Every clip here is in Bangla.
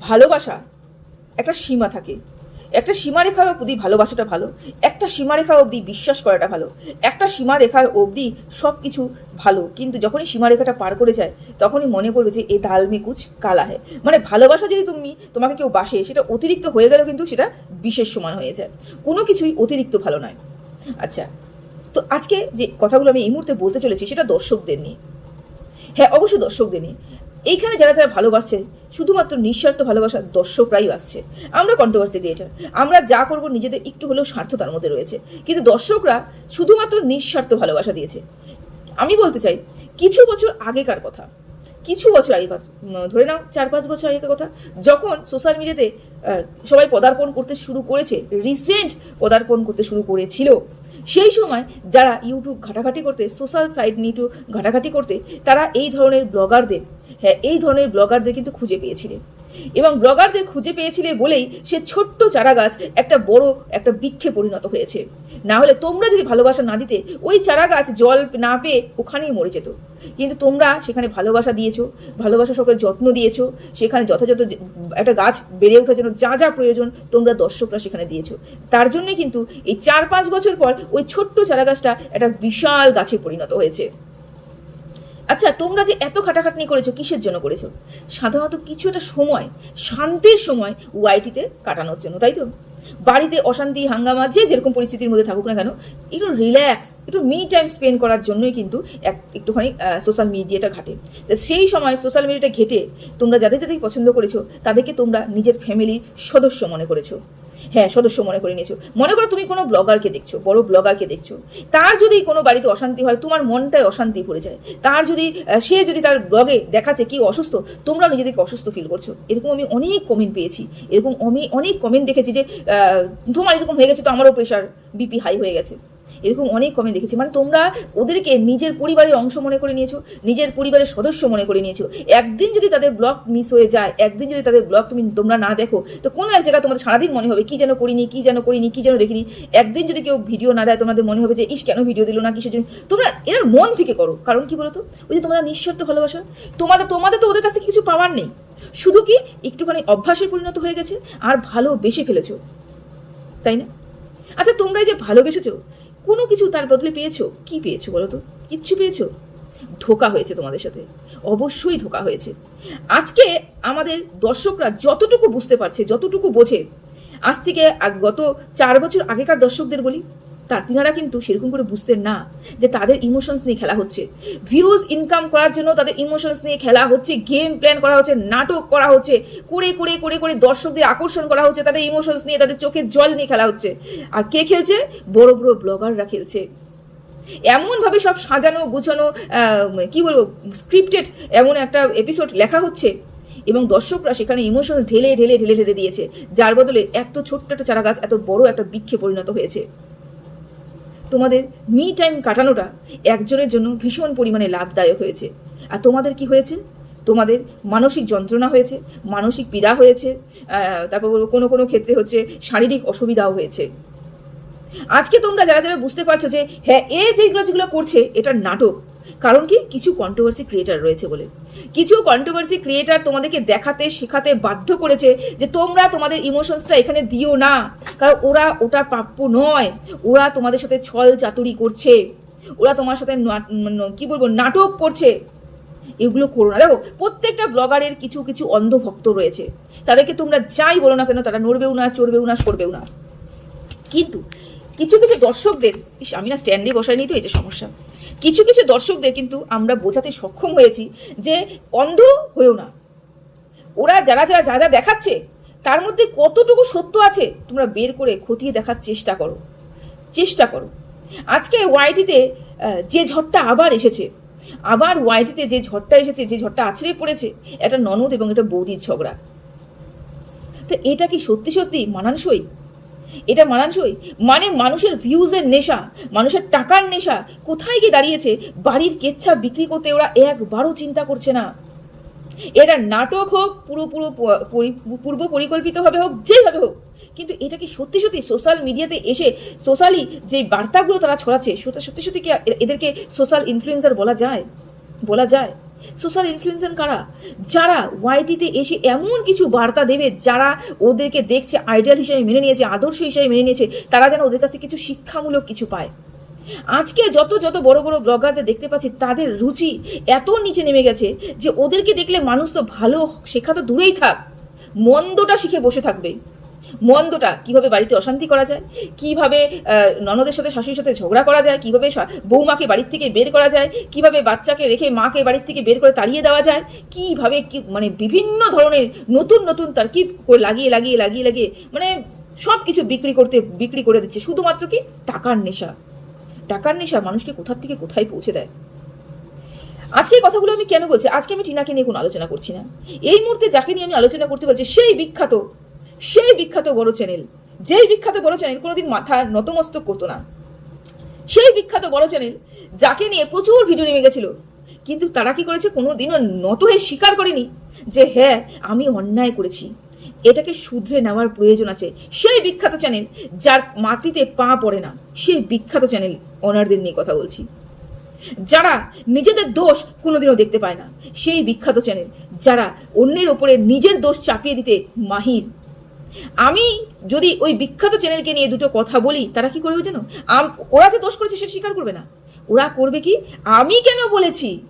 ভালোবাসা একটা সীমা থাকে। একটা সীমারেখার অবধি ভালোবাসাটা ভালো, একটা সীমারেখার অবধি বিশ্বাস করাটা ভালো, একটা সীমারেখার অবধি সব কিছু ভালো। কিন্তু যখনই সীমারেখাটা পার করে যায়, তখনই মনে করবে যে এই দাল কুচ কালা হয় মানে ভালোবাসা যদি তুমি, তোমাকে কেউ বাসে, সেটা অতিরিক্ত হয়ে গেলেও কিন্তু সেটা বিশেষ সমান হয়ে যায়। কোনো কিছুই অতিরিক্ত ভালো নয়। আচ্ছা তো আজকে যে কথাগুলো আমি এই মুহূর্তে বলতে চলেছি, সেটা দর্শকদের নিয়ে। হ্যাঁ অবশ্যই দর্শকদের নিয়ে। এইখানে যারা যারা ভালোবাসছে শুধুমাত্র নিঃস্বার্থ ভালোবাসার দর্শকরাই আসছে। আমরা কন্ট্রোভার্সি ক্রিয়েটার আমরা যা করব নিজেদের একটু হলেও স্বার্থতার মধ্যে রয়েছে। কিন্তু দর্শকরা শুধুমাত্র নিঃস্বার্থ ভালোবাসা দিয়েছে। আমি বলতে চাই, কিছু বছর আগেকার কথা, কিছু বছর আগেকার ধরে নাও চার পাঁচ বছর আগেকার কথা, যখন সোশ্যাল মিডিয়াতে সবাই পদার্পণ করতে শুরু করেছে রিসেন্ট পদার্পণ করতে শুরু করেছিল সেই সময় যারা ইউটিউব ঘাটাঘাটি করতে সোশ্যাল সাইট একটু ঘাটাঘাটি করতে, তারা এই ধরনের ব্লগারদের হ্যাঁ এই ধরনের ব্লগারদের কিন্তু খুঁজে পেয়েছিলেন। এবং ব্লগারদের খুঁজে পেয়েছিলে বলেই সে ছোট্ট চারা গাছ একটা বড়, একটা বৃক্ষে পরিণত হয়েছে। না হলে তোমরা যদি ভালোবাসা না দিতে, ওই চারা গাছ জল না পেয়ে ওখানেই মরে যেত। কিন্তু তোমরা সেখানে ভালোবাসা দিয়েছ, ভালোবাসা সকলে যত্ন দিয়েছ, সেখানে যথাযথ একটা গাছ বেড়ে ওঠার জন্য যা যা প্রয়োজন তোমরা দর্শকরা সেখানে দিয়েছ। তার জন্যই কিন্তু এই চার পাঁচ বছর পর ওই ছোট্ট চারা গাছটা একটা বিশাল গাছে পরিণত হয়েছে। আচ্ছা তোমরা যে এত খাটাখাটনি করেছ, কিসের জন্য করেছ? সাধারণত কিছু একটা সময়, শান্তির সময় ওয়াইটিতে কাটানোর জন্য, তাই তো? বাড়িতে অশান্তি, হাঙ্গামা, যে যেরকম পরিস্থিতির মধ্যে থাকুক না কেন, একটু রিল্যাক্স একটু মি টাইম স্পেন্ড করার জন্যই কিন্তু এক, একটুখানি সোশ্যাল মিডিয়াটা ঘাটে। তো সেই সময় সোশ্যাল মিডিয়াটা ঘেটে তোমরা যাদের যাদের পছন্দ করেছ, তাদেরকে তোমরা নিজের ফ্যামিলির সদস্য মনে করেছ। হ্যাঁ সদস্য মনে করে নিয়েছো। মনে করো তুমি কোনো ব্লগারকে দেখছ, বড় ব্লগারকে দেখছ। তার যদি কোনো বাড়িতে অশান্তি হয়, তোমার মনটাই অশান্তি পড়ে যায়। তার যদি সে যদি তার ব্লগে দেখাচ্ছে কি অসুস্থ, তোমরা নিজেদেরকে অসুস্থ ফিল করছ। এরকম আমি অনেক কমেন্ট পেয়েছি। এরকম আমি অনেক কমেন্ট দেখেছি যে তোমার এরকম হয়ে গেছে তো আমারও প্রেশার বিপি হাই হয়ে গেছে। এরকম অনেক কমেন্ট দেখেছি। মানে তোমরা ওদেরকে নিজের পরিবারের অংশ মনে করে নিয়েছো, নিজের পরিবারের সদস্য মনে করে নিয়েছো। একদিন যদি তাদের ব্লগ মিস হয়ে যায়, একদিন যদি তাদের ব্লগ তুমি তোমরা না দেখো, তো কোনো এক জায়গায় তোমাদের সারাদিন মনে হবে কি যেন করিনি, কি যেন করিনি, কি যেন দেখিনি। একদিন যদি কেউ ভিডিও না দেয়, তোমাদের মনে হবে যে, ইস, কেন ভিডিও দিল না কিসের জন্য? তোমরা এর মন থেকে করো। কারণ কি বলতো? ওই যে তোমরা নিঃস্বার্থ ভালোবাসা। তোমাদের তোমাদের তো ওদের কাছ থেকে কিছু পাওয়ার নেই। শুধু কি একটুখানি অভ্যাসে পরিণত হয়ে গেছে আর ভালোবেসে ফেলেছো। তাই না? আচ্ছা তোমরা যে ভালোবেসেছো কোনো কিছু তার বদলে পেয়েছ? কি পেয়েছ বলো তো? কিচ্ছু পেয়েছ? ধোকা হয়েছে তোমাদের সাথে। অবশ্যই ধোকা হয়েছে। আজকে আমাদের দর্শকরা যতটুকু বুঝতে পারছে, যতটুকু বোঝে, আজ থেকে গত চার বছর আগেকার দর্শকদের বলি তা তিনারা কিন্তু সেরকম করে বুঝতেন না যে তাদের ইমোশনস নিয়ে খেলা হচ্ছে। ভিউজ ইনকাম করার জন্য তাদের ইমোশনস নিয়ে খেলা হচ্ছে গেম প্ল্যান করা হচ্ছে, নাটক করা হচ্ছে, করে করে করে করে দর্শকদের আকর্ষণ করা হচ্ছে, তাদের ইমোশনস নিয়ে, তাদের চোখের জল নিয়ে খেলা হচ্ছে। আর কে খেলছে? বড় বড় ব্লগাররা খেলছে। এমনভাবে সব সাজানো, গুছানো কি বলব স্ক্রিপ্টেড এমন একটা এপিসোড লেখা হচ্ছে এবং দর্শকরা সেখানে ইমোশন ঢেলে ঢেলে ঢেলে ঢেলে দিয়েছে। যার বদলে এত ছোট্ট একটা চারা গাছ এত বড় একটা বৃক্ষে পরিণত হয়েছে। তোমাদের মি টাইম কাটানোটা একজনের জন্য ভীষণ পরিমাণে লাভদায়ক হয়েছে। আর তোমাদের কি হয়েছে? তোমাদের মানসিক যন্ত্রণা হয়েছে, মানসিক পীড়া হয়েছে তারপর বলব কোনো কোনো ক্ষেত্রে হচ্ছে শারীরিক অসুবিধাও হয়েছে। আজকে তোমরা যারা যারা বুঝতে পারছ যে হ্যাঁ এ যেগুলো যেগুলো করছে এটা নাটক কারণ কি? কিছু কন্ট্রোভার্সি ক্রিয়েটার রয়েছে বলে। কিছু কন্ট্রোভার্সি ক্রিয়েটার তোমাদেরকে দেখাতে, শেখাতে বাধ্য করেছে যে তোমরা তোমাদের ইমোশনসটা এখানে দিও না। কারণ ওরা ওটা প্রাপ্য নয়। ওরা তোমাদের সাথে ছল চাতুরি করছে। ওরা তোমার সাথে না- কি বলব, নাটক করছে। এগুলো করো না। দেখো, প্রত্যেকটা ব্লগারের কিছু কিছু অন্ধভক্ত রয়েছে। তাদেরকে তোমরা যাই বলো না কেন, তারা নড়বেও না, চড়বেও না, সরবেও না। কিন্তু কিছু কিছু দর্শকদের আমি না স্ট্যান্ডে বসাইনি তো, এই যে সমস্যা। কিছু কিছু দর্শকদের কিন্তু আমরা বোঝাতে সক্ষম হয়েছি যে অন্ধ হয়েও না। ওরা যারা যারা যা যা দেখাচ্ছে, তার মধ্যে কতটুকু সত্য আছে তোমরা বের করে খতিয়ে দেখার চেষ্টা করো। চেষ্টা করো। আজকে ওয়াইটিতে যে ঝড়টা আবার এসেছে, আবার ওয়াইটিতে যে ঝড়টা এসেছে, যে ঝড়টা আছড়ে পড়েছে, এটা ননদ এবং এটা বৌদির ঝগড়া। তো এটা কি সত্যি সত্যি মানানসই? এটা মানানসই? মানে মানুষের ভিউজের নেশা, মানুষের টাকার নেশা। কোথায় গিয়ে দাঁড়িয়েছে? বাড়ির কেচ্ছা বিক্রি করতে ওরা একবারও চিন্তা করছে না। এটা নাটক হোক, পুরো পুরো প- পরি- পূর্ব পরিকল্পিতভাবে হোক, যেভাবে হোক। কিন্তু এটা কি সত্যি সত্যি সোশ্যাল মিডিয়াতে এসে সোশ্যালি যে বার্তাগুলো তারা ছড়াচ্ছে, সত্যি সত্যি কি এদেরকে সোশ্যাল ইনফ্লুয়েন্সার বলা যায়? বলা যায়। সোশ্যাল ইনফ্লুয়েন্সার কারা? যারা ওয়াইটিতে এসে এমন কিছু বার্তা দেবে যারা ওদেরকে দেখছে আইডিয়াল হিসেবে মেনে নিয়েছে, আদর্শ হিসেবে মেনে নিয়েছে, তারা যেন ওদের কাছে কিছু শিক্ষামূলক কিছু পায়। আজকে যত যত বড় বড় ব্লগারদের দেখতে পাচ্ছি, তাদের রুচি এত নিচে নেমে গেছে যে ওদেরকে দেখলে মানুষ তো ভালো, শেখা তো দূরেই থাক। মন্দটা শিখে বসে থাকবে। মন্দটা কীভাবে বাড়িতে অশান্তি করা যায়, কীভাবে ননদের সাথে শাশুড়ির সাথে ঝগড়া করা যায়, কীভাবে বৌমাকে বাড়ির থেকে বের করা যায়, কীভাবে বাচ্চাকে রেখে মাকে বাড়ির থেকে বের করে তাড়িয়ে দেওয়া যায়, কীভাবে কি মানে বিভিন্ন ধরনের নতুন নতুন তারকিব করে লাগিয়ে লাগিয়ে লাগিয়ে লাগিয়ে মানে সব কিছু বিক্রি করতে, বিক্রি করে দিচ্ছে। শুধুমাত্র কি টাকার নেশা। টাকার নেশা মানুষকে কোথার থেকে কোথায় পৌঁছে দেয়? আজকে এই কথাগুলো আমি কেন বলছি? আজকে আমি টিনাকে নিয়ে কোনো আলোচনা করছি না। এই মুহূর্তে যাকে নিয়ে আমি আলোচনা করতে পারছি, সেই বিখ্যাত সেই বিখ্যাত বড় চ্যানেল যেই বিখ্যাত বড় চ্যানেল কোনোদিন মাথা নতমস্তক করতো না। সেই বিখ্যাত বড় চ্যানেল যাকে নিয়ে প্রচুর ভিডিও নেমে গেছিল। কিন্তু তারা কি করেছে? কোনোদিনও নত হয়ে স্বীকার করেনি যে হ্যাঁ আমি অন্যায় করেছি। এটাকে শুধরে নেওয়ার প্রয়োজন আছে। সেই বিখ্যাত চ্যানেল যার মাটিতে পা পড়ে না, সেই বিখ্যাত চ্যানেল ওনারদের নিয়ে কথা বলছি। যারা নিজেদের দোষ কোনোদিনও দেখতে পায় না, সেই বিখ্যাত চ্যানেল যারা অন্যের ওপরে নিজের দোষ চাপিয়ে দিতে মাহির আমি যদি ওই বিখ্যাত চ্যানেলকে নিয়ে দুটো কথা বলি, তারা কি করবে জানো? ওরা যে দোষ করেছে সেটা স্বীকার করবে না। ওরা করবে কি? আমি কেন বলেছি?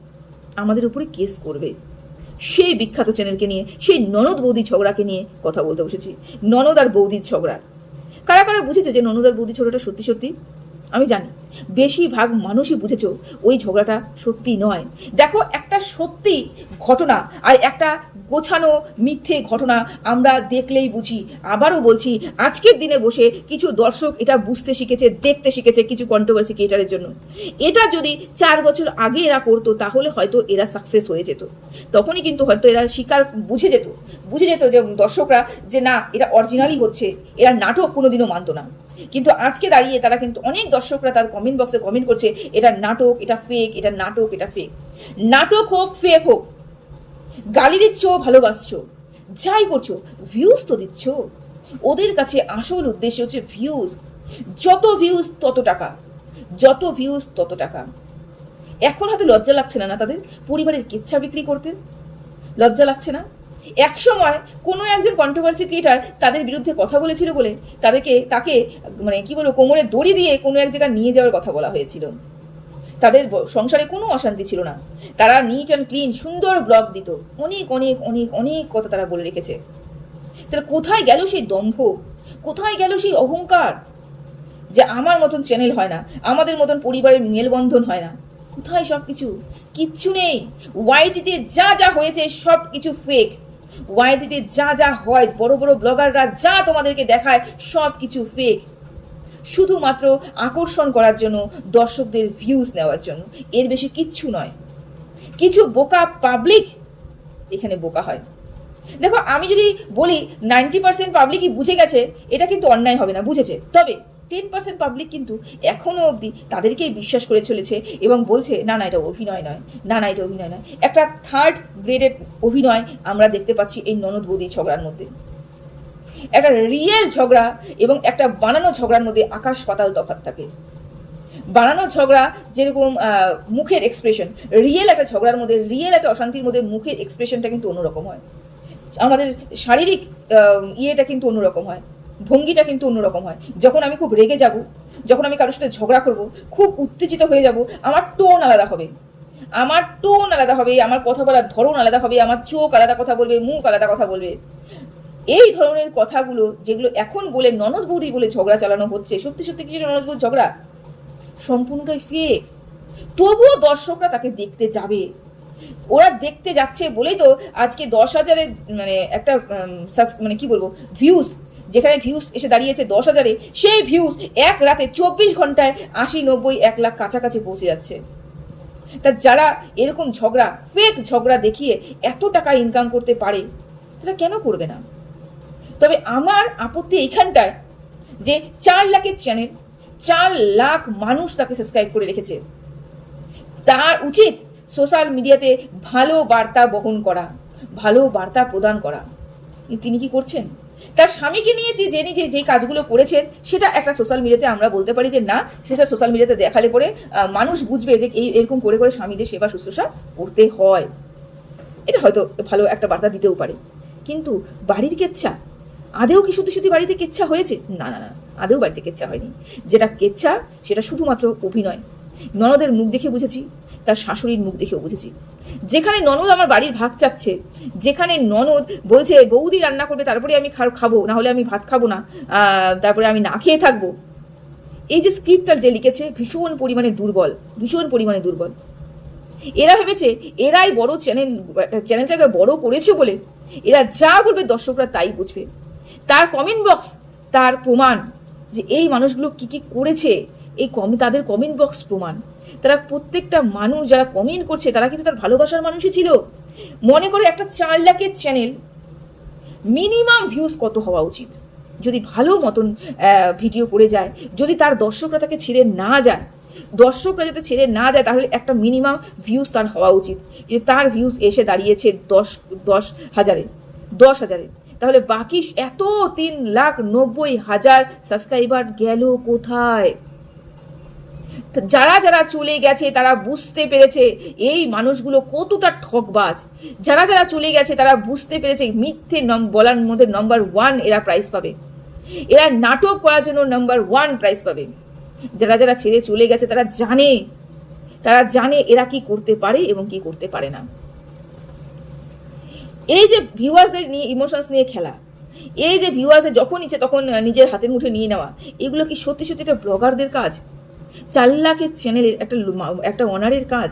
আমাদের উপরে কেস করবে। সেই বিখ্যাত চ্যানেলকে নিয়ে, সেই ননদ বৌদি ঝগড়াকে নিয়ে কথা বলতে বসেছি। ননদ আর বৌদির ঝগড়া। কারা কারা বুঝেছ যে ননদ আর বৌদি ঝগড়াটা সত্যি সত্যি? আমি জানি, বেশিরভাগ মানুষই বুঝেছ ওই ঝগড়াটা সত্যি নয়। দেখো, একটা সত্যি ঘটনা আর একটা গোছানো মিথ্যে ঘটনা আমরা দেখলেই বুঝি। আবারও বলছি, আজকের দিনে বসে কিছু দর্শক এটা বুঝতে শিখেছে, দেখতে শিখেছে কিছু কন্ট্রোভার্সি ক্রিয়েটারের জন্য। এটা যদি চার বছর আগে এরা করতো, তাহলে হয়তো এরা সাকসেস হয়ে যেত। তখনই কিন্তু হয়তো এরা শিকার বুঝে যেত। বুঝে যেত যে দর্শকরা যে না, এটা অরিজিনালই হচ্ছে, এরা নাটক কোনোদিনও মানতো না। কিন্তু আজকে দাঁড়িয়ে তারা কিন্তু অনেক দর্শকরা তার কমেন্ট বক্সে কমেন্ট করছে, এটা নাটক, এটা ফেক এটা নাটক, এটা ফেক নাটক হোক ফেক হোক, গালি দিচ্ছ, ভালোবাসছো, যাই করছ ভিউজ তো দিচ্ছ। ওদের কাছে আসল উদ্দেশ্য হচ্ছে ভিউজ যত ভিউজ তত টাকা। যত ভিউজ তত টাকা। এখন হয়তো লজ্জা লাগছে না না তাদের? পরিবারের কেচ্ছা বিক্রি করতে? লজ্জা লাগছে না? এক সময় কোনো একজন কন্ট্রোভার্সি ক্রিয়েটার তাদের বিরুদ্ধে কথা বলেছিল বলে তাদেরকে, তাকে মানে কি বলব, কোমরে দড়ি দিয়ে কোনো এক জায়গায় নিয়ে যাওয়ার কথা বলা হয়েছিল। তাদের সংসারে কোনো অশান্তি ছিল না। তারা নিট অ্যান্ড ক্লিন সুন্দর ব্লগ দিত। অনেক অনেক অনেক অনেক কথা তারা বলে রেখেছে। তাহলে কোথায় গেল সেই দম্ভ? কোথায় গেল সেই অহংকার? যে আমার মতন চ্যানেল হয় না, আমাদের মতন পরিবারের মেলবন্ধন হয় না। কোথায় সব কিছু কিচ্ছু নেই। ওয়াইটিতে যা যা হয়েছে সব কিছু ফেক ওয়াইটিতে যা যা হয়, বড় বড় ব্লগাররা যা তোমাদেরকে দেখায় সব কিছু ফেক শুধুমাত্র আকর্ষণ করার জন্য, দর্শকদের ভিউজ নেওয়ার জন্য। এর বেশি কিচ্ছু নয়। কিছু বোকা পাবলিক এখানে বোকা হয়। দেখো, আমি যদি বলি নাইনটি পার্সেন্ট পাবলিকই বুঝে গেছে, এটা কিন্তু অন্যায় হবে না, বুঝেছে। তবে টেন পার্সেন্ট পাবলিক কিন্তু এখনও অবধি তাদেরকেই বিশ্বাস করে চলেছে এবং বলছে, না না, এটা অভিনয় নয়। না না, এটা অভিনয় নয়। একটা থার্ড গ্রেডের অভিনয় আমরা দেখতে পাচ্ছি এই ননদ বৌদি ঝগড়ার মধ্যে। একটা রিয়েল ঝগড়া এবং একটা বানানো ঝগড়ার মধ্যে আকাশ পাতাল তফাৎ থাকে। বানানো ঝগড়া যেরকম মুখের এক্সপ্রেশন রিয়েল একটা ঝগড়ার মধ্যে রিয়েল একটা অশান্তির মধ্যে মুখের এক্সপ্রেশনটা কিন্তু অন্যরকম হয়। আমাদের শারীরিক ইয়েটা কিন্তু অন্যরকম হয়। ভঙ্গিটা কিন্তু অন্যরকম হয়। যখন আমি খুব রেগে যাব, যখন আমি কারোর সাথে ঝগড়া করব, খুব উত্তেজিত হয়ে যাব, আমার টোন আলাদা হবে। আমার টোন আলাদা হবে, আমার কথা বলার ধরন আলাদা হবে, আমার চোখ আলাদা কথা বলবে, মুখ আলাদা কথা বলবে। এই ধরনের কথাগুলো যেগুলো এখন বলে ননদ বৌদি বলে ঝগড়া চালানো হচ্ছে, সত্যি সত্যি কিছু ননদ বৌদি ঝগড়া? সম্পূর্ণটাই ফেক তবুও দর্শকরা তাকে দেখতে যাবে। ওরা দেখতে যাচ্ছে বলেই তো আজকে দশ হাজারের মানে একটা মানে কি বলব ভিউজ যেখানে ভিউজ এসে দাঁড়িয়েছে দশ হাজারে, সেই ভিউজ এক রাতে চব্বিশ ঘন্টায় আশি, নব্বই, এক লাখ কাছাকাছি পৌঁছে যাচ্ছে। তা যারা এরকম ঝগড়া ফেক ঝগড়া দেখিয়ে এত টাকা ইনকাম করতে পারে, তারা কেন করবে না? তবে আমার আপত্তি এইখানটায় যে চার লাখের চ্যানেল চার লাখ মানুষ তাকে সাবস্ক্রাইব করে রেখেছে। তার উচিত সোশ্যাল মিডিয়াতে ভালো বার্তা বহন করা, ভালো বার্তা প্রদান করা। তিনি কি করছেন? তার স্বামীকে নিয়ে যে নিজে যে কাজগুলো করেছেন, সেটা একটা সোশ্যাল মিডিয়াতে আমরা বলতে পারি যে না, সেটা সোশ্যাল মিডিয়াতে দেখালে পরে মানুষ বুঝবে যে এই এরকম করে করে স্বামীদের সেবা শুশ্রূষা করতে হয়। এটা হয়তো ভালো একটা বার্তা দিতেও পারে। কিন্তু বাড়ির কেচ্ছা, আদেও কি সত্যি সত্যি বাড়িতে কেচ্ছা হয়েছে? না না না, আদেও বাড়িতে কেচ্ছা হয়নি। যেটা কেচ্ছা, সেটা শুধুমাত্র অভিনয়। ননদের মুখ দেখে বুঝেছি তার শাশুড়ির মুখ দেখেও বুঝেছি। যেখানে ননদ আমার বাড়ির ভাগ চাচ্ছে, যেখানে ননদ বলছে, বৌদি রান্না করবে, তারপরে আমি খাব না হলে আমি ভাত খাব না তারপরে আমি না খেয়ে থাকব। এই যে স্ক্রিপ্টটা যে লিখেছে, ভীষণ পরিমাণে দুর্বল, ভীষণ পরিমাণে দুর্বল। এরা ভেবেছে, এরাই বড় চ্যানেল চ্যানেলটাকে বড় করেছে বলে। এরা যা বলবে দর্শকরা তাই বুঝবে। তার কমেন্ট বক্স তার প্রমাণ যে এই মানুষগুলো কি কি করেছে, এই কম, তাদের কমেন্ট বক্স প্রমাণ। তারা প্রত্যেকটা মানুষ যারা কমেন্ট করছে, তারা কিন্তু তার ভালোবাসার মানুষই ছিল। মনে করে একটা চার লাখের চ্যানেল মিনিমাম ভিউজ কত হওয়া উচিত? যদি ভালো মতন ভিডিও পড়ে যায়, যদি তার দর্শকরা তাকে ছেড়ে না যায়, দর্শকরা যাতে ছেড়ে না যায়, তাহলে একটা মিনিমাম ভিউজ তার হওয়া উচিত। যে তার ভিউজ এসে দাঁড়িয়েছে দশ দশ হাজারে দশ হাজারে। তাহলে বাকি এত তিন লাখ নব্বই হাজার সাবস্ক্রাইবার গেল কোথায়? যারা যারা চলে গেছে, তারা বুঝতে পেরেছে এই মানুষগুলো কতটা ঠকবাজ। যারা যারা চলে গেছে, তারা বুঝতে পেরেছে মিথ্যে নম বলার মধ্যে নম্বর ওয়ান এরা প্রাইজ পাবে। এরা নাটক করার জন্য নাম্বার ওয়ান প্রাইজ পাবে। যারা যারা ছেড়ে চলে গেছে, তারা জানে। তারা জানে এরা কি করতে পারে এবং কি করতে পারে না। এই যে ভিউয়ার্সদের নিয়ে ইমোশনস নিয়ে খেলা, এই যে ভিউয়ার্সদের যখন ইচ্ছে তখন নিজের হাতের মুঠে নিয়ে নেওয়া, এগুলো কি সত্যি সত্যি এটা ব্লগারদের কাজ? চার লাখের চ্যানেলের একটা একটা অনারের কাজ।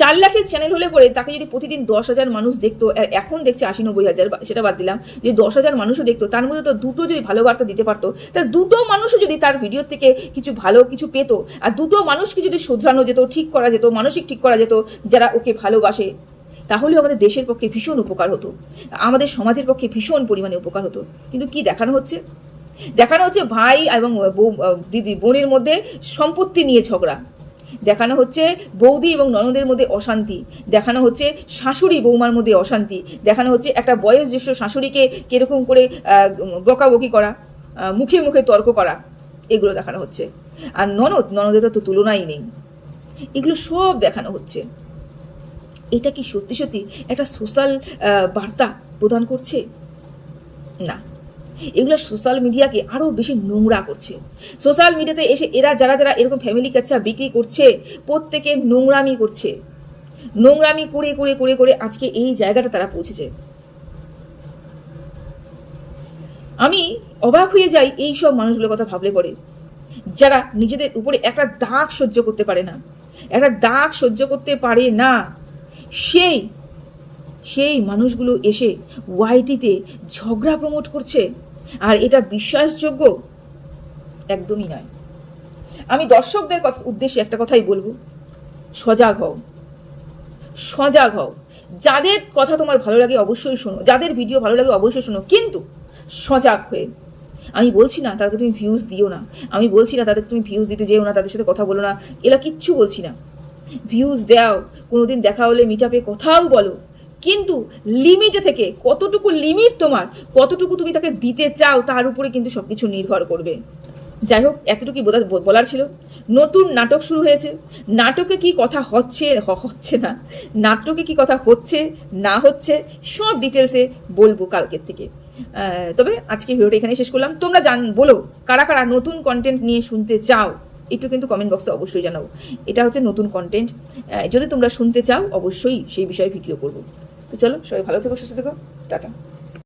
চার লাখের চ্যানেল হলে পরে তাকে যদি প্রতিদিন দশ হাজার মানুষ দেখতো এখন দেখছে আশি নব্বই হাজার সেটা বাদ দিলাম যদি দশ হাজার মানুষও দেখতো, তার মধ্যে তো দুটো যদি ভালো বার্তা দিতে পারতো, তার দুটো মানুষও যদি তার ভিডিও থেকে কিছু ভালো কিছু পেতো, আর দুটো মানুষকে যদি শুধরানো যেত, ঠিক করা যেত, মানসিক ঠিক করা যেত, যারা ওকে ভালোবাসে, তাহলেও আমাদের দেশের পক্ষে ভীষণ উপকার হতো। আমাদের সমাজের পক্ষে ভীষণ পরিমাণে উপকার হতো। কিন্তু কি দেখানো হচ্ছে? দেখানো হচ্ছে ভাই এবং দিদি বোনের মধ্যে সম্পত্তি নিয়ে ঝগড়া। দেখানো হচ্ছে বৌদি এবং ননদের মধ্যে অশান্তি। দেখানো হচ্ছে শাশুড়ি বৌমার মধ্যে অশান্তি। দেখানো হচ্ছে একটা বয়স জ্যেষ্ঠ শাশুড়িকে কীরকম করে বকাবকি করা মুখে মুখে তর্ক করা, এগুলো দেখানো হচ্ছে। আর ননদ, ননদের তো তুলনাই নেই। এগুলো সব দেখানো হচ্ছে। এটা কি সত্যি সত্যি একটা সোশ্যাল বার্তা প্রদান করছে? না। এগুলো সোশ্যাল মিডিয়াকে আরও বেশি নোংরা করছে। সোশ্যাল মিডিয়াতে এসে এরা যারা যারা এরকম ফ্যামিলি কাচ্চা বিক্রি করছে, প্রত্যেকে নোংরামি করছে। নোংরামি করে করে করে করে আজকে এই জায়গাটা তারা পৌঁছেছে। আমি অবাক হয়ে যাই এই সব মানুষগুলোর কথা ভাবলে পরে। যারা নিজেদের উপরে একটা দাগ সহ্য করতে পারে না। একটা দাগ সহ্য করতে পারে না। সেই সেই মানুষগুলো এসে ওয়াইটিতে ঝগড়া প্রমোট করছে। আর এটা বিশ্বাসযোগ্য একদমই নয়। আমি দর্শকদের কথা, উদ্দেশ্যে একটা কথাই বলব। সজাগ হও। সজাগ হও। যাদের কথা তোমার ভালো লাগে অবশ্যই শোনো। যাদের ভিডিও ভালো লাগে অবশ্যই শোনো। কিন্তু সজাগ হয়ে। আমি বলছি না তাদেরকে তুমি ভিউজ দিও না। আমি বলছি না তাদেরকে তুমি ভিউজ দিতে যেও না, তাদের সাথে কথা বলো না। এরা কিচ্ছু বলছি না। ভিউজ দাও কোনোদিন দেখা হলে মিট আপে কথাও বলো। কিন্তু লিমিটে থেকে কতটুকু লিমিট তোমার, কতটুকু তুমি তাকে দিতে চাও, তার উপরে কিন্তু সব কিছু নির্ভর করবে। যাই হোক এতটুকুই বলার ছিল। নতুন নাটক শুরু হয়েছে। নাটকে কি কথা হচ্ছে হচ্ছে না। নাটকে কি কথা হচ্ছে, না হচ্ছে, সব ডিটেলসে বলব কালকের থেকে। তবে আজকে ভিডিওটা এখানে শেষ করলাম। তোমরা জান, বলো, কারা কারা নতুন কন্টেন্ট নিয়ে শুনতে চাও, একটু কিন্তু কমেন্ট বক্সে অবশ্যই জানাব এটা হচ্ছে নতুন কন্টেন্ট যদি তোমরা শুনতে চাও, অবশ্যই সেই বিষয়ে ভিডিও করব। তো চলো সবাই ভালো থেকো সুস্থ থেকো টাটা।